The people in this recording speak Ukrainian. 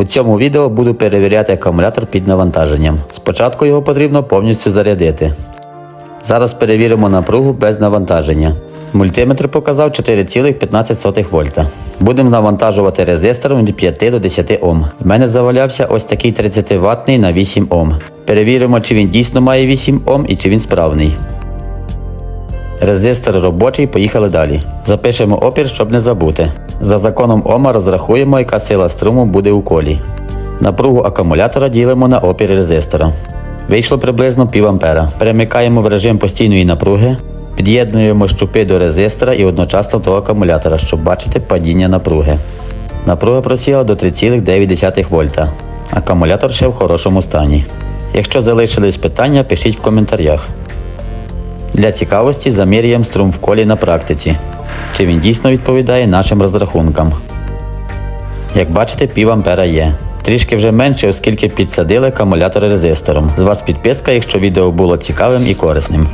У цьому відео буду перевіряти акумулятор під навантаженням. Спочатку його потрібно повністю зарядити. Зараз перевіримо напругу без навантаження. Мультиметр показав 4,15 вольта. Будемо навантажувати резистором від 5 до 10 Ом. В мене завалявся ось такий 30 ваттний на 8 Ом. Перевіримо, чи він дійсно має 8 Ом і чи він справний. Резистор робочий, поїхали далі. Запишемо опір, щоб не забути. За законом Ома розрахуємо, яка сила струму буде у колі. Напругу акумулятора ділимо на опір резистора. Вийшло приблизно пів ампера. Перемикаємо в режим постійної напруги, під'єднуємо щупи до резистора і одночасно до акумулятора, щоб бачити падіння напруги. Напруга просіла до 3,9 вольта. Акумулятор ще в хорошому стані. Якщо залишились питання, пишіть в коментарях. Для цікавості замірюємо струм в колі на практиці, чи він дійсно відповідає нашим розрахункам. Як бачите, пів ампера є. Трішки вже менше, оскільки підсадили акумулятор резистором. З вас підписка, якщо відео було цікавим і корисним.